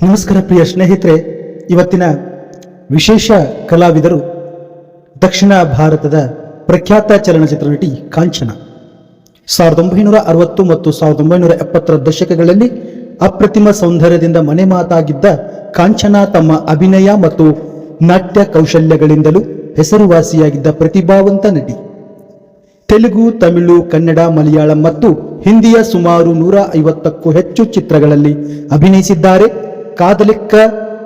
ನಮಸ್ಕಾರ ಪ್ರಿಯ ಸ್ನೇಹಿತರೆ. ಇವತ್ತಿನ ವಿಶೇಷ ಕಲಾವಿದರು ದಕ್ಷಿಣ ಭಾರತದ ಪ್ರಖ್ಯಾತ ಚಲನಚಿತ್ರ ನಟಿ ಕಾಂಚನ. ಸಾವಿರದ ಒಂಬೈನೂರ ಅರವತ್ತು ಮತ್ತು ಸಾವಿರದ ಒಂಬೈನೂರ ಎಪ್ಪತ್ತರ ದಶಕಗಳಲ್ಲಿ ಅಪ್ರತಿಮ ಸೌಂದರ್ಯದಿಂದ ಮನೆ ಮಾತಾಗಿದ್ದ ಕಾಂಚನ ತಮ್ಮ ಅಭಿನಯ ಮತ್ತು ನಾಟ್ಯ ಕೌಶಲ್ಯಗಳಿಂದಲೂ ಹೆಸರುವಾಸಿಯಾಗಿದ್ದ ಪ್ರತಿಭಾವಂತ ನಟಿ. ತೆಲುಗು, ತಮಿಳು, ಕನ್ನಡ, ಮಲಯಾಳಂ ಮತ್ತು ಹಿಂದಿಯ ಸುಮಾರು ನೂರ ಐವತ್ತಕ್ಕೂ ಹೆಚ್ಚು ಚಿತ್ರಗಳಲ್ಲಿ ಅಭಿನಯಿಸಿದ್ದಾರೆ. ಕಾದಲಿಕ್ಕ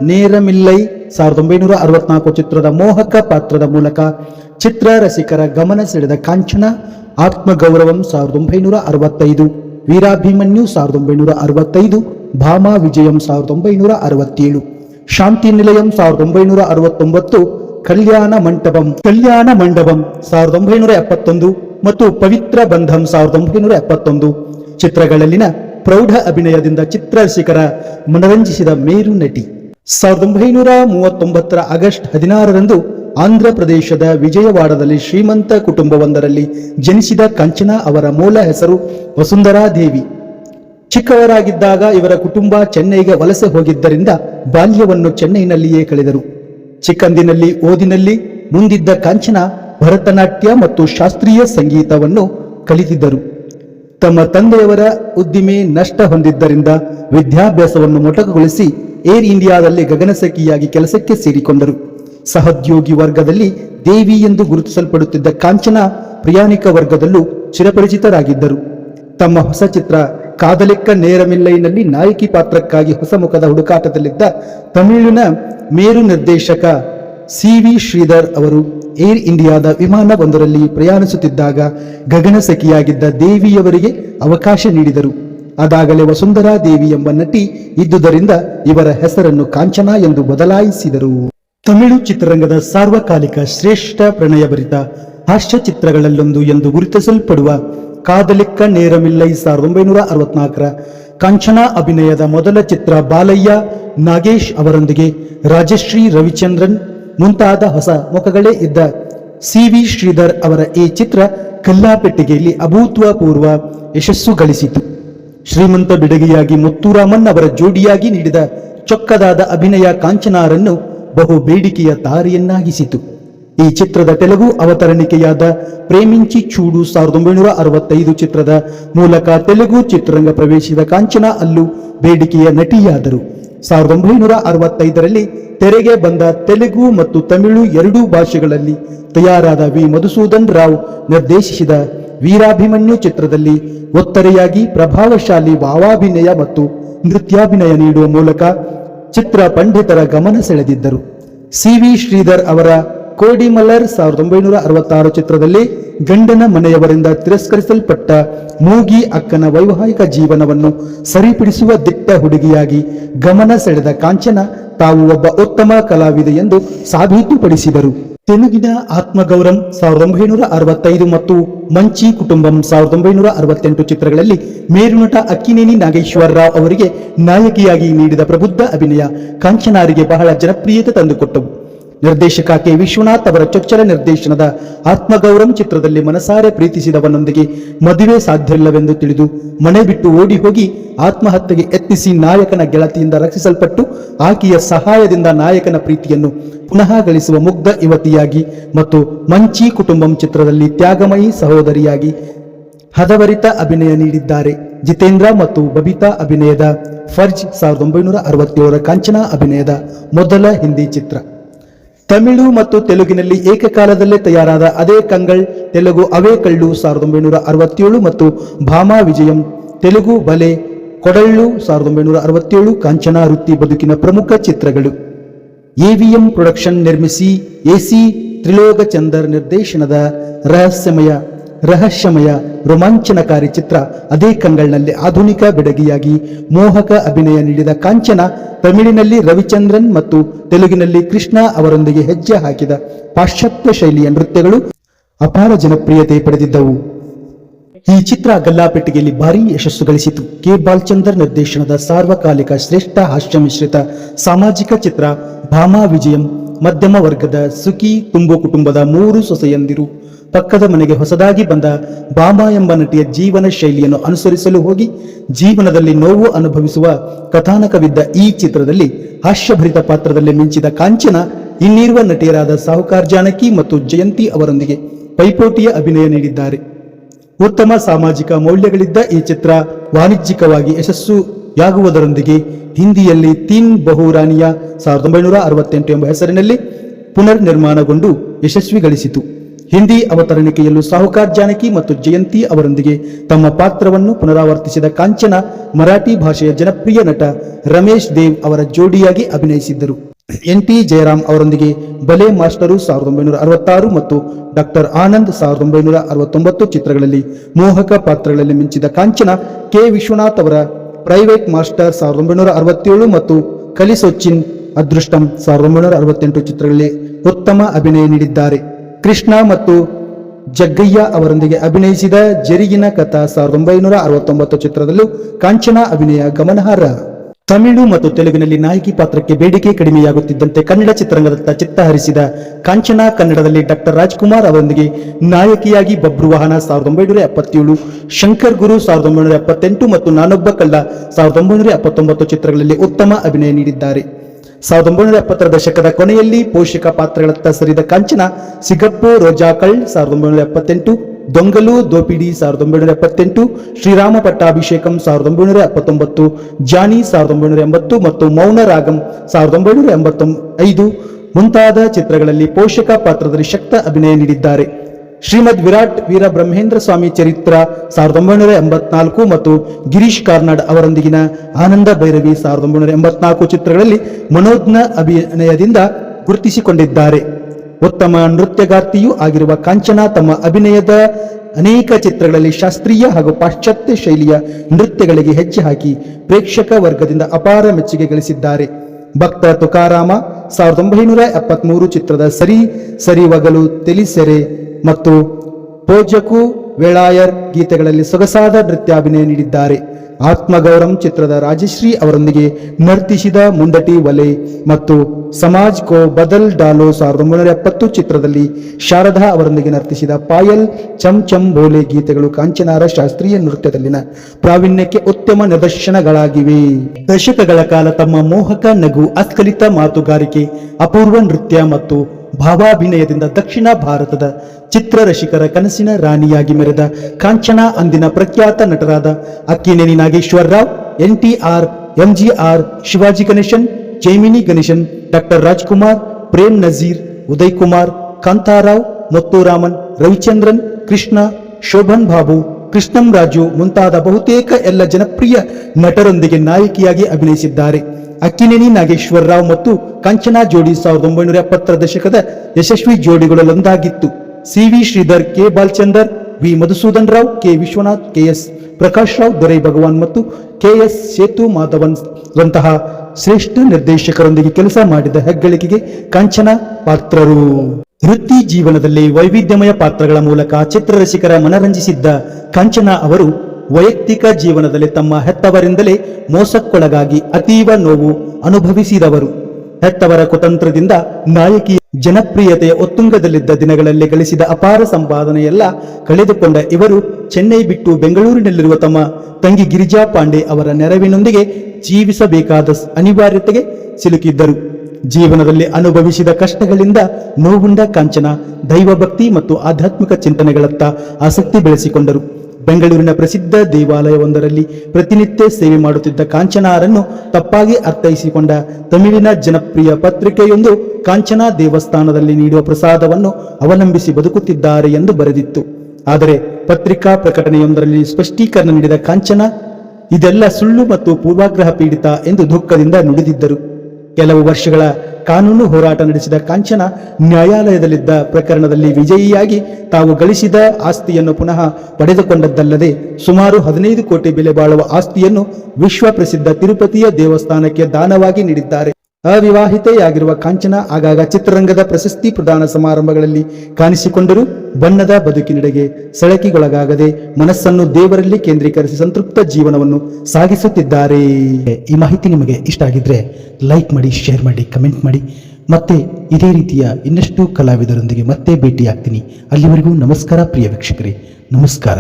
ನೇರಮಿಲ್ಲೈ ಸಾವಿರದ ಒಂಬೈನೂರ ಅರವತ್ನಾಲ್ಕು ಚಿತ್ರದ ಮೋಹಕ ಪಾತ್ರದ ಮೂಲಕ ಚಿತ್ರ ರಸಿಕರ ಗಮನ ಸೆಳೆದ ಕಾಂಚನ ಆತ್ಮಗೌರವಂ ಸಾವಿರದ ಒಂಬೈನೂರ ಅರವತ್ತೈದು, ವೀರಾಭಿಮನ್ಯು ಸಾವಿರದ ಒಂಬೈನೂರ ಅರವತ್ತೈದು ಭಾಮಾ ವಿಜಯಂ ಸಾವಿರದ ಒಂಬೈನೂರ ಅರವತ್ತೇಳು ಶಾಂತಿ ನಿಲಯಂ ಸಾವಿರದ ಒಂಬೈನೂರ ಅರವತ್ತೊಂಬತ್ತು, ಕಲ್ಯಾಣ ಮಂಟಪಂ ಕಲ್ಯಾಣ ಮಂಡಪಂ ಸಾವಿರದ ಒಂಬೈನೂರ ಎಪ್ಪತ್ತೊಂದು ಮತ್ತು ಪವಿತ್ರ ಬಂಧಂ ಸಾವಿರದ ಒಂಬೈನೂರ ಎಪ್ಪತ್ತೊಂದು ಚಿತ್ರಗಳಲ್ಲಿನ ಪ್ರೌಢ ಅಭಿನಯದಿಂದ ಚಿತ್ರರಸಿಕರ ಮನರಂಜಿಸಿದ ಮೇರು ನಟಿ. ಸಾವಿರದ ಒಂಬೈನೂರ ಮೂವತ್ತೊಂಬತ್ತರ ಆಗಸ್ಟ್ ಹದಿನಾರರಂದು ಆಂಧ್ರ ಪ್ರದೇಶದ ವಿಜಯವಾಡದಲ್ಲಿ ಶ್ರೀಮಂತ ಕುಟುಂಬವೊಂದರಲ್ಲಿ ಜನಿಸಿದ ಕಂಚನ ಅವರ ಮೂಲ ಹೆಸರು ವಸುಂಧರಾ ದೇವಿ. ಚಿಕ್ಕವರಾಗಿದ್ದಾಗ ಇವರ ಕುಟುಂಬ ಚೆನ್ನೈಗೆ ವಲಸೆ ಹೋಗಿದ್ದರಿಂದ ಬಾಲ್ಯವನ್ನು ಚೆನ್ನೈನಲ್ಲಿಯೇ ಕಳೆದರು. ಚಿಕ್ಕಂದಿನಲ್ಲಿ ಓದಿನಲ್ಲಿ, ಮುಂದಿದ್ದ ಕಾಂಚನ ಭರತನಾಟ್ಯ ಮತ್ತು ಶಾಸ್ತ್ರೀಯ ಸಂಗೀತವನ್ನು ಕಲಿತಿದ್ದರು. ತಮ್ಮ ತಂದೆಯವರ ಉದ್ದಿಮೆ ನಷ್ಟ ಹೊಂದಿದ್ದರಿಂದ ವಿದ್ಯಾಭ್ಯಾಸವನ್ನು ಮೊಟಕುಗೊಳಿಸಿ ಏರ್ ಇಂಡಿಯಾದಲ್ಲಿ ಗಗನಸಖಿಯಾಗಿ ಕೆಲಸಕ್ಕೆ ಸೇರಿಕೊಂಡರು. ಸಹೋದ್ಯೋಗಿ ವರ್ಗದಲ್ಲಿ ದೇವಿ ಎಂದು ಗುರುತಿಸಲ್ಪಡುತ್ತಿದ್ದ ಕಾಂಚನ ಪ್ರಯಾಣಿಕ ವರ್ಗದಲ್ಲೂ ಚಿರಪರಿಚಿತರಾಗಿದ್ದರು. ತಮ್ಮ ಹೊಸ ಚಿತ್ರ ಕಾದಲೆಕ್ಕ ನೇರಮಿಲ್ಲೈನಲ್ಲಿ ನಾಯಕಿ ಪಾತ್ರಕ್ಕಾಗಿ ಹೊಸ ಮುಖದ ಹುಡುಕಾಟದಲ್ಲಿದ್ದ ತಮಿಳಿನ ಮೇರು ನಿರ್ದೇಶಕ ಸಿ ವಿ ಶ್ರೀಧರ್ ಅವರು ಏರ್ ಇಂಡಿಯಾದ ವಿಮಾನವೊಂದರಲ್ಲಿ ಪ್ರಯಾಣಿಸುತ್ತಿದ್ದಾಗ ಗಗನಸಖಿಯಾಗಿದ್ದ ದೇವಿಯವರಿಗೆ ಅವಕಾಶ ನೀಡಿದರು. ಅದಾಗಲೇ ವಸುಂಧರಾ ದೇವಿ ಎಂಬ ನಟಿ ಇದ್ದುದರಿಂದ ಇವರ ಹೆಸರನ್ನು ಕಾಂಚನ ಎಂದು ಬದಲಾಯಿಸಿದರು. ತಮಿಳು ಚಿತ್ರರಂಗದ ಸಾರ್ವಕಾಲಿಕ ಶ್ರೇಷ್ಠ ಪ್ರಣಯಭರಿತ ಹಾಸ್ಯ ಚಿತ್ರಗಳಲ್ಲೊಂದು ಎಂದು ಗುರುತಿಸಲ್ಪಡುವ ಕಾದಲಿಕ್ಕ ನೇರಮಿಲ್ಲೈ ಸಾವಿರದ ಒಂಬೈನೂರ ಅರವತ್ನಾಲ್ಕರ ಕಾಂಚನ ಅಭಿನಯದ ಮೊದಲ ಚಿತ್ರ ಬಾಲಯ್ಯ ನಾಗೇಶ್ ಅವರೊಂದಿಗೆ ರಾಜಶ್ರೀ ರವಿಚಂದ್ರನ್ ಮುಂತಾದ ಹೊಸ ಮುಖಗಳೇ ಇದ್ದ ಸಿ ವಿ ಶ್ರೀಧರ್ ಅವರ ಈ ಚಿತ್ರ ಕಲ್ಲಾಪೆಟ್ಟಿಗೆಯಲ್ಲಿ ಅಭೂತಪೂರ್ವ ಯಶಸ್ಸು ಗಳಿಸಿತು. ಶ್ರೀಮಂತ ಬಿಡಗಿಯಾಗಿ ಮುತ್ತುರಾಮನ್ ಅವರ ಜೋಡಿಯಾಗಿ ನೀಡಿದ ಚೊಕ್ಕದಾದ ಅಭಿನಯ ಕಾಂಚನಾರನ್ನು ಬಹು ಬೇಡಿಕೆಯ ತಾರೆಯನ್ನಾಗಿಸಿತು. ಈ ಚಿತ್ರದ ತೆಲುಗು ಅವತರಣಿಕೆಯಾದ ಪ್ರೇಮಿಂಚಿ ಚೂಡು ಸಾವಿರದ ಒಂಬೈನೂರ ಅರವತ್ತೈದು ಚಿತ್ರದ ಮೂಲಕ ತೆಲುಗು ಚಿತ್ರರಂಗ ಪ್ರವೇಶಿಸಿದ ಕಾಂಚನ ಅಲ್ಲೂ ಬೇಡಿಕೆಯ ನಟಿಯಾದರು. ಸಾವಿರದ ಒಂಬೈನೂರ ಅರವತ್ತೈದರಲ್ಲಿ ತೆರೆಗೆ ಬಂದ ತೆಲುಗು ಮತ್ತು ತಮಿಳು ಎರಡೂ ಭಾಷೆಗಳಲ್ಲಿ ತಯಾರಾದ ವಿ. ಮಧುಸೂದನ್ ರಾವ್ ನಿರ್ದೇಶಿಸಿದ ವೀರಾಭಿಮನ್ಯು ಚಿತ್ರದಲ್ಲಿ ಒತ್ತರೆಯಾಗಿ ಪ್ರಭಾವಶಾಲಿ ಭಾವಾಭಿನಯ ಮತ್ತು ನೃತ್ಯಾಭಿನಯ ನೀಡುವ ಮೂಲಕ ಚಿತ್ರ ಪಂಡಿತರ ಗಮನ ಸೆಳೆದಿದ್ದರು. ಸಿ. ವಿ. ಶ್ರೀಧರ್ ಅವರ ಕೋಡಿಮಲರ್ ಸಾವಿರದ ಒಂಬೈನೂರ ಅರವತ್ತಾರು ಚಿತ್ರದಲ್ಲಿ ಗಂಡನ ಮನೆಯವರಿಂದ ತಿರಸ್ಕರಿಸಲ್ಪಟ್ಟ ಮೂಗಿ ಅಕ್ಕನ ವೈವಾಹಿಕ ಜೀವನವನ್ನು ಸರಿಪಡಿಸುವ ದಿಟ್ಟ ಹುಡುಗಿಯಾಗಿ ಗಮನ ಸೆಳೆದ ಕಾಂಚನ ತಾವು ಒಬ್ಬ ಉತ್ತಮ ಕಲಾವಿದೆ ಎಂದು ಸಾಬೀತುಪಡಿಸಿದರು. ತೆಲುಗಿನ ಆತ್ಮಗೌರಂ ಸಾವಿರದ ಒಂಬೈನೂರ ಅರವತ್ತೈದು ಮತ್ತು ಮಂಚಿ ಕುಟುಂಬಂ ಸಾವಿರದ ಒಂಬೈನೂರ ಅರವತ್ತೆಂಟು ಚಿತ್ರಗಳಲ್ಲಿ ಮೇರುನಟ ಅಕ್ಕಿನೇನಿ ನಾಗೇಶ್ವರ ರಾವ್ ಅವರಿಗೆ ನಾಯಕಿಯಾಗಿ ನೀಡಿದ ಪ್ರಬುದ್ಧ ಅಭಿನಯ ಕಾಂಚನಾರಿಗೆ ಬಹಳ ಜನಪ್ರಿಯತೆ ತಂದುಕೊಟ್ಟವು. ನಿರ್ದೇಶಕ ಕೆ. ವಿಶ್ವನಾಥ್ ಅವರ ಚೊಚ್ಚಲ ನಿರ್ದೇಶನದ ಆತ್ಮಗೌರಂ ಚಿತ್ರದಲ್ಲಿ ಮನಸಾರೆ ಪ್ರೀತಿಸಿದವನೊಂದಿಗೆ ಮದುವೆ ಸಾಧ್ಯವಿಲ್ಲವೆಂದು ತಿಳಿದು ಮನೆ ಬಿಟ್ಟು ಓಡಿ ಹೋಗಿ ಆತ್ಮಹತ್ಯೆಗೆ ಯತ್ನಿಸಿ ನಾಯಕನ ಗೆಳತಿಯಿಂದ ರಕ್ಷಿಸಲ್ಪಟ್ಟು ಆಕೆಯ ಸಹಾಯದಿಂದ ನಾಯಕನ ಪ್ರೀತಿಯನ್ನು ಪುನಃ ಗಳಿಸುವ ಮುಗ್ಧ ಯುವತಿಯಾಗಿ ಮತ್ತು ಮಂಚಿ ಕುಟುಂಬಂ ಚಿತ್ರದಲ್ಲಿ ತ್ಯಾಗಮಯಿ ಸಹೋದರಿಯಾಗಿ ಹದವರಿತ ಅಭಿನಯ ನೀಡಿದ್ದಾರೆ. ಜಿತೇಂದ್ರ ಮತ್ತು ಬಬಿತಾ ಅಭಿನಯದ ಫರ್ಜ್ ಸಾವಿರದ ಒಂಬೈನೂರ ಅರವತ್ತೇಳರ ಕಾಂಚನಾ ಅಭಿನಯದ ಮೊದಲ ಹಿಂದಿ ಚಿತ್ರ. ತಮಿಳು ಮತ್ತು ತೆಲುಗಿನಲ್ಲಿ ಏಕಕಾಲದಲ್ಲೇ ತಯಾರಾದ ಅದೇ ಕಂಗಳ್ ತೆಲುಗು ಅವೇ ಕಳ್ಳು, ಸಾವಿರದ ಒಂಬೈನೂರ ಅರವತ್ತೇಳು ಮತ್ತು ಭಾಮಾ ವಿಜಯಂ, ತೆಲುಗು ಬಲೆ, ಕೊಡಳ್ಳು, ಸಾವಿರದ ಒಂಬೈನೂರ ಅರವತ್ತೇಳು, ಕಾಂಚನಾ ವೃತ್ತಿ ಬದುಕಿನ ಪ್ರಮುಖ ಚಿತ್ರಗಳು. ಎವಿಎಂ ಪ್ರೊಡಕ್ಷನ್ ನಿರ್ಮಿಸಿ ಎಸಿ ತ್ರಿಲೋಕ ಚಂದರ್ ನಿರ್ದೇಶನದ ರಹಸ್ಯಮಯ ರಹಸ್ಯಮಯ, ರೋಮಾಂಚನಕಾರಿ ಚಿತ್ರ ಅದೇ ಕಂಗಳ್ನಲ್ಲಿ ಆಧುನಿಕ ಬೆಡಗಿಯಾಗಿ ಮೋಹಕ ಅಭಿನಯ ನೀಡಿದ ಕಾಂಚನ ತಮಿಳಿನಲ್ಲಿ ರವಿಚಂದ್ರನ್ ಮತ್ತು ತೆಲುಗಿನಲ್ಲಿ ಕೃಷ್ಣ ಅವರೊಂದಿಗೆ ಹೆಜ್ಜೆ ಹಾಕಿದ ಪಾಶ್ಚಾತ್ಯ ಶೈಲಿಯ ನೃತ್ಯಗಳು ಅಪಾರ ಜನಪ್ರಿಯತೆ ಪಡೆದಿದ್ದವು. ಈ ಚಿತ್ರ ಗಲ್ಲಾಪೆಟ್ಟಿಗೆಯಲ್ಲಿ ಭಾರೀ ಯಶಸ್ಸು ಗಳಿಸಿತು. ಕೆ. ಬಾಲ್ಚಂದರ್ ನಿರ್ದೇಶನದ ಸಾರ್ವಕಾಲಿಕ ಶ್ರೇಷ್ಠ ಹಾಸ್ಯ ಮಿಶ್ರಿತ ಸಾಮಾಜಿಕ ಚಿತ್ರ ಭಾಮಾ ವಿಜಯಂ ಮಧ್ಯಮ ವರ್ಗದ ಸುಖಿ ತುಂಬು ಕುಟುಂಬದ ಮೂರು ಸೊಸೆಯಂದಿರು ಪಕ್ಕದ ಮನೆಗೆ ಹೊಸದಾಗಿ ಬಂದ ಬಾಂಬಾ ಎಂಬ ನಟಿಯ ಜೀವನ ಶೈಲಿಯನ್ನು ಅನುಸರಿಸಲು ಹೋಗಿ ಜೀವನದಲ್ಲಿ ನೋವು ಅನುಭವಿಸುವ ಕಥಾನಕವಿದ್ದ ಈ ಚಿತ್ರದಲ್ಲಿ ಹಾಸ್ಯಭರಿತ ಪಾತ್ರದಲ್ಲಿ ಮಿಂಚಿದ ಕಾಂಚನ ಇನ್ನಿರುವ ನಟಿಯರಾದ ಸಾಹುಕಾರ್ ಜಾನಕಿ ಮತ್ತು ಜಯಂತಿ ಅವರೊಂದಿಗೆ ಪೈಪೋಟಿಯ ಅಭಿನಯ ನೀಡಿದ್ದಾರೆ. ಉತ್ತಮ ಸಾಮಾಜಿಕ ಮೌಲ್ಯಗಳಿದ್ದ ಈ ಚಿತ್ರ ವಾಣಿಜ್ಯಿಕವಾಗಿ ಯಶಸ್ಸುಯಾಗುವುದರೊಂದಿಗೆ ಹಿಂದಿಯಲ್ಲಿ ತೀನ್ ಬಹುರಾಣಿಯ ಸಾವಿರದ ಒಂಬೈನೂರ ಅರವತ್ತೆಂಟು ಎಂಬ ಹೆಸರಿನಲ್ಲಿ ಪುನರ್ ನಿರ್ಮಾಣಗೊಂಡು ಯಶಸ್ವಿ ಗಳಿಸಿತು ಹಿಂದಿ ಅವತರಣಿಕೆಯಲ್ಲೂ ಸಾಹುಕಾರ್ ಜಾನಕಿ ಮತ್ತು ಜಯಂತಿ ಅವರೊಂದಿಗೆ ತಮ್ಮ ಪಾತ್ರವನ್ನು ಪುನರಾವರ್ತಿಸಿದ ಕಾಂಚನ ಮರಾಠಿ ಭಾಷೆಯ ಜನಪ್ರಿಯ ನಟ ರಮೇಶ್ ದೇವ್ ಅವರ ಜೋಡಿಯಾಗಿ ಅಭಿನಯಿಸಿದ್ದರು. ಎನ್ ಟಿ ಜಯರಾಮ್ ಅವರೊಂದಿಗೆ ಬಲೆ ಮಾಸ್ಟರು ಸಾವಿರದ ಒಂಬೈನೂರ ಅರವತ್ತಾರು ಮತ್ತು ಡಾಕ್ಟರ್ ಆನಂದ್ ಸಾವಿರದ ಒಂಬೈನೂರ ಅರವತ್ತೊಂಬತ್ತು ಚಿತ್ರಗಳಲ್ಲಿ ಮೋಹಕ ಪಾತ್ರಗಳಲ್ಲಿ ಮಿಂಚಿದ ಕಾಂಚನ ಕೆ. ವಿಶ್ವನಾಥ್ ಅವರ ಪ್ರೈವೇಟ್ ಮಾಸ್ಟರ್ ಸಾವಿರದ ಒಂಬೈನೂರ ಅರವತ್ತೇಳು ಮತ್ತು ಕಲಿಸೊಚ್ಚಿನ್ ಅದೃಷ್ಟಂ ಸಾವಿರದ ಒಂಬೈನೂರ ಅರವತ್ತೆಂಟು ಚಿತ್ರಗಳಲ್ಲಿ ಉತ್ತಮ ಅಭಿನಯ ನೀಡಿದ್ದಾರೆ. ಕೃಷ್ಣ ಮತ್ತು ಜಗ್ಗಯ್ಯ ಅವರೊಂದಿಗೆ ಅಭಿನಯಿಸಿದ ಜರಿಗಿನ ಕಥಾ ಸಾವಿರದ ಒಂಬೈನೂರ ಅರವತ್ತೊಂಬತ್ತು ಚಿತ್ರದಲ್ಲೂ ಕಾಂಚನ ಅಭಿನಯ ಗಮನಾರ್ಹ. ತಮಿಳು ಮತ್ತು ತೆಲುಗಿನಲ್ಲಿ ನಾಯಕಿ ಪಾತ್ರಕ್ಕೆ ಬೇಡಿಕೆ ಕಡಿಮೆಯಾಗುತ್ತಿದ್ದಂತೆ ಕನ್ನಡ ಚಿತ್ರರಂಗದತ್ತ ಚಿತ್ತ ಹರಿಸಿದ ಕಾಂಚನ ಕನ್ನಡದಲ್ಲಿ ಡಾಕ್ಟರ್ ರಾಜ್ಕುಮಾರ್ ಅವರೊಂದಿಗೆ ನಾಯಕಿಯಾಗಿ ಬಬ್ರು ವಾಹನ ಸಾವಿರದ ಒಂಬೈನೂರ ಎಪ್ಪತ್ತೇಳು, ಶಂಕರ್ ಗುರು ಸಾವಿರದ ಒಂಬೈನೂರ ಎಪ್ಪತ್ತೆಂಟು ಮತ್ತು ನಾನೊಬ್ಬ ಕಳ್ಳ ಸಾವಿರದ ಒಂಬೈನೂರ ಎಪ್ಪತ್ತೊಂಬತ್ತು ಚಿತ್ರಗಳಲ್ಲಿ ಉತ್ತಮ ಅಭಿನಯ ನೀಡಿದ್ದಾರೆ. ಸಾವಿರದ ಒಂಬೈನೂರ ಎಪ್ಪತ್ತರ ದಶಕದ ಕೊನೆಯಲ್ಲಿ ಪೋಷಕ ಪಾತ್ರಗಳತ್ತ ಸರಿದ ಕಾಂಚನ ಸಿಗಪ್ಪು, ರೋಜಾಕಳ್, ಸಾವಿರದ ಒಂಬೈನೂರ ಎಪ್ಪತ್ತೆಂಟು, ದೊಂಗಲು, ದೋಪಿಡಿ, ಸಾವಿರದ ಒಂಬೈನೂರ ಎಪ್ಪತ್ತೆಂಟು, ಶ್ರೀರಾಮ ಪಟ್ಟಾಭಿಷೇಕಂ, ಸಾವಿರದ ಒಂಬೈನೂರ ಎಪ್ಪತ್ತೊಂಬತ್ತು, ಜಾನಿ, ಸಾವಿರದ ಒಂಬೈನೂರ ಎಂಬತ್ತು ಮತ್ತು ಮೌನ ರಾಗಂ, ಸಾವಿರದ ಒಂಬೈನೂರ ಎಂಬತ್ತೊಂ ಐದು ಮುಂತಾದ ಚಿತ್ರಗಳಲ್ಲಿ ಪೋಷಕ ಪಾತ್ರದಲ್ಲಿ ಶಕ್ತ ಅಭಿನಯ ನೀಡಿದ್ದಾರೆ. ಶ್ರೀಮದ್ ವಿರಾಟ್ ವೀರ ಬ್ರಹ್ಮೇಂದ್ರ ಸ್ವಾಮಿ ಚರಿತ್ರ ಸಾವಿರದ ಒಂಬೈನೂರ ಎಂಬತ್ನಾಲ್ಕು ಮತ್ತು ಗಿರೀಶ್ ಕಾರ್ನಾಡ್ ಅವರೊಂದಿಗಿನ ಆನಂದ ಭೈರವಿ ಸಾವಿರದ ಒಂಬೈನೂರ ಎಂಬತ್ನಾಲ್ಕು ಚಿತ್ರಗಳಲ್ಲಿ ಮನೋಜ್ಞ ಅಭಿನಯದಿಂದ ಗುರುತಿಸಿಕೊಂಡಿದ್ದಾರೆ. ಉತ್ತಮ ನೃತ್ಯಗಾರ್ತಿಯೂ ಆಗಿರುವ ಕಾಂಚನ ತಮ್ಮ ಅಭಿನಯದ ಅನೇಕ ಚಿತ್ರಗಳಲ್ಲಿ ಶಾಸ್ತ್ರೀಯ ಹಾಗೂ ಪಾಶ್ಚಾತ್ಯ ಶೈಲಿಯ ನೃತ್ಯಗಳಿಗೆ ಹೆಜ್ಜೆ ಹಾಕಿ ಪ್ರೇಕ್ಷಕ ವರ್ಗದಿಂದ ಅಪಾರ ಮೆಚ್ಚುಗೆ ಗಳಿಸಿದ್ದಾರೆ. ಭಕ್ತ ತುಕಾರಾಮ ಸಾವಿರದ ಒಂಬೈನೂರ ಎಪ್ಪತ್ಮೂರು ಚಿತ್ರದ ಸರಿ ಸರಿವಗಲು ತೆಲಿಸೆರೆ ಮತ್ತು ಪೋಜಕು ವೇಳಾಯರ್ ಗೀತೆಗಳಲ್ಲಿ ಸೊಗಸಾದ ನೃತ್ಯಾಭಿನಯ ನೀಡಿದ್ದಾರೆ. ಆತ್ಮಗೌರಂ ಚಿತ್ರದ ರಾಜಶ್ರೀ ಅವರೊಂದಿಗೆ ನರ್ತಿಸಿದ ಮುಂದಟಿ ವಲೆ ಮತ್ತು ಸಮಾಜ್ ಕೋ ಬದಲ್ ಡಾಲೋ ಸಾವಿರದ ಒಂಬೈನೂರ ಎಪ್ಪತ್ತು ಚಿತ್ರದಲ್ಲಿ ಶಾರದಾ ಅವರೊಂದಿಗೆ ನರ್ತಿಸಿದ ಪಾಯಲ್ ಚಮ್ ಚಮ್ ಬೋಲೆ ಗೀತೆಗಳು ಕಾಂಚನಾರ ಶಾಸ್ತ್ರೀಯ ನೃತ್ಯದಲ್ಲಿನ ಪ್ರಾವೀಣ್ಯಕ್ಕೆ ಉತ್ತಮ ನಿದರ್ಶನಗಳಾಗಿವೆ. ದಶಕಗಳ ಕಾಲ ತಮ್ಮ ಮೋಹಕ ನಗು ಅಸ್ಖಲಿತ ಮಾತುಗಾರಿಕೆ, ಅಪೂರ್ವ ನೃತ್ಯ ಮತ್ತು ಭಾವಾಭಿನಯದಿಂದ ದಕ್ಷಿಣ ಭಾರತದ ಚಿತ್ರರಸಿಕರ ಕನಸಿನ ರಾಣಿಯಾಗಿ ಮೆರೆದ ಕಾಂಚನ ಅಂದಿನ ಪ್ರಖ್ಯಾತ ನಟರಾದ Akkineni Nageswara Rao, N T R MGR Shivaji Ganesan, Gemini Ganesan, doctor Rajkumar, Prem Nazir Uday Kumar Kantha Rao, Muthuraman, Ravichandran, Krishna, Shoban Babu, Krishnam Raju ಮುಂತಾದ ಬಹುತೇಕ ಎಲ್ಲ ಜನಪ್ರಿಯ ನಟರೊಂದಿಗೆ ನಾಯಕಿಯಾಗಿ ಅಭಿನಯಿಸಿದ್ದಾರೆ. ಅಕ್ಕಿನೇನಿ ನಾಗೇಶ್ವರ ರಾವ್ ಮತ್ತು ಕಾಂಚನಾ ಜೋಡಿ ಸಾವಿರದ ಒಂಬೈನೂರ ಎಪ್ಪತ್ತರ ದಶಕದ ಯಶಸ್ವಿ ಜೋಡಿಗಳಲ್ಲೊಂದಾಗಿತ್ತು C V Sridhar, K Balachander, V Madhusudan Rao, K Vishwanath, K S Prakash Rao, Dorai Bhagwan ಮತ್ತು ಕೆ ಎಸ್ ಸೇತು ಮಾಧವನ್ ರಂತಹ ಶ್ರೇಷ್ಠ ನಿರ್ದೇಶಕರೊಂದಿಗೆ ಕೆಲಸ ಮಾಡಿದ ಹೆಗ್ಗಳಿಕೆಗೆ ಕಾಂಚನ ಪಾತ್ರರು. ವೃತ್ತಿ ಜೀವನದಲ್ಲಿ ವೈವಿಧ್ಯಮಯ ಪಾತ್ರಗಳ ಮೂಲಕ ಚಿತ್ರರಸಿಕರ ಮನರಂಜಿಸಿದ್ದ ಕಾಂಚನ ಅವರು ವೈಯಕ್ತಿಕ ಜೀವನದಲ್ಲಿ ತಮ್ಮ ಹೆತ್ತವರಿಂದಲೇ ಮೋಸಕ್ಕೊಳಗಾಗಿ ಅತೀವ ನೋವು ಅನುಭವಿಸಿದವರು. ಹೆತ್ತವರ ಕುತಂತ್ರದಿಂದ ನಾಯಕಿ ಜನಪ್ರಿಯತೆಯ ಒತ್ತುಂಗದಲ್ಲಿದ್ದ ದಿನಗಳಲ್ಲಿ ಗಳಿಸಿದ ಅಪಾರ ಸಂಪಾದನೆಯೆಲ್ಲ ಕಳೆದುಕೊಂಡ ಇವರು ಚೆನ್ನೈ ಬಿಟ್ಟು ಬೆಂಗಳೂರಿನಲ್ಲಿರುವ ತಮ್ಮ ತಂಗಿ ಗಿರಿಜಾ ಪಾಂಡೆ ಅವರ ನೆರವಿನೊಂದಿಗೆ ಜೀವಿಸಬೇಕಾದ ಅನಿವಾರ್ಯತೆಗೆ ಸಿಲುಕಿದ್ದರು. ಜೀವನದಲ್ಲಿ ಅನುಭವಿಸಿದ ಕಷ್ಟಗಳಿಂದ ನೋವುಂಡ ಕಾಂಚನ ದೈವಭಕ್ತಿ ಮತ್ತು ಆಧ್ಯಾತ್ಮಿಕ ಚಿಂತನೆಗಳತ್ತ ಆಸಕ್ತಿ ಬೆಳೆಸಿಕೊಂಡರು. ಬೆಂಗಳೂರಿನ ಪ್ರಸಿದ್ಧ ದೇವಾಲಯವೊಂದರಲ್ಲಿ ಪ್ರತಿನಿತ್ಯ ಸೇವೆ ಮಾಡುತ್ತಿದ್ದ ಕಾಂಚನಾರನ್ನು ತಪ್ಪಾಗಿ ಅರ್ಥೈಸಿಕೊಂಡ ತಮಿಳಿನ ಜನಪ್ರಿಯ ಪತ್ರಿಕೆಯೊಂದು ಕಾಂಚನ ದೇವಸ್ಥಾನದಲ್ಲಿ ನೀಡುವ ಪ್ರಸಾದವನ್ನು ಅವಲಂಬಿಸಿ ಬದುಕುತ್ತಿದ್ದಾರೆ ಎಂದು ಬರೆದಿತ್ತು. ಆದರೆ ಪತ್ರಿಕಾ ಪ್ರಕಟಣೆಯೊಂದರಲ್ಲಿ ಸ್ಪಷ್ಟೀಕರಣ ನೀಡಿದ ಕಾಂಚನ, ಇದೆಲ್ಲ ಸುಳ್ಳು ಮತ್ತು ಪೂರ್ವಾಗ್ರಹ ಪೀಡಿತ ಎಂದು ದುಃಖದಿಂದ ನುಡಿದಿದ್ದರು. ಕೆಲವು ವರ್ಷಗಳ ಕಾನೂನು ಹೋರಾಟ ನಡೆಸಿದ ಕಾಂಚನ ನ್ಯಾಯಾಲಯದಲ್ಲಿದ್ದ ಪ್ರಕರಣದಲ್ಲಿ ವಿಜಯಿಯಾಗಿ ತಾವು ಗಳಿಸಿದ ಆಸ್ತಿಯನ್ನು ಪುನಃ ಪಡೆದುಕೊಂಡದ್ದಲ್ಲದೆ ಸುಮಾರು ಹದಿನೈದು ಕೋಟಿ ಬೆಲೆ ಬಾಳುವ ಆಸ್ತಿಯನ್ನು ವಿಶ್ವಪ್ರಸಿದ್ಧ ತಿರುಪತಿಯ ದೇವಸ್ಥಾನಕ್ಕೆ ದಾನವಾಗಿ ನೀಡಿದ್ದಾರೆ. ಅವಿವಾಹಿತೆಯಾಗಿರುವ ಕಾಂಚನ ಆಗಾಗ ಚಿತ್ರರಂಗದ ಪ್ರಶಸ್ತಿ ಪ್ರದಾನ ಸಮಾರಂಭಗಳಲ್ಲಿ ಕಾಣಿಸಿಕೊಂಡರೂ ಬಣ್ಣದ ಬದುಕಿನೆಡೆಗೆ ಸೆಳಕಿಗೊಳಗಾಗದೆ ಮನಸ್ಸನ್ನು ದೇವರಲ್ಲಿ ಕೇಂದ್ರೀಕರಿಸಿ ಸಂತೃಪ್ತ ಜೀವನವನ್ನು ಸಾಗಿಸುತ್ತಿದ್ದಾರೆ. ಈ ಮಾಹಿತಿ ನಿಮಗೆ ಇಷ್ಟ ಆಗಿದ್ರೆ ಲೈಕ್ ಮಾಡಿ, ಶೇರ್ ಮಾಡಿ, ಕಮೆಂಟ್ ಮಾಡಿ. ಮತ್ತೆ ಇದೇ ರೀತಿಯ ಇನ್ನಷ್ಟು ಕಲಾವಿದರೊಂದಿಗೆ ಮತ್ತೆ ಭೇಟಿಯಾಗ್ತೀನಿ. ಅಲ್ಲಿವರೆಗೂ ನಮಸ್ಕಾರ ಪ್ರಿಯ ವೀಕ್ಷಕರೇ. ನಮಸ್ಕಾರ.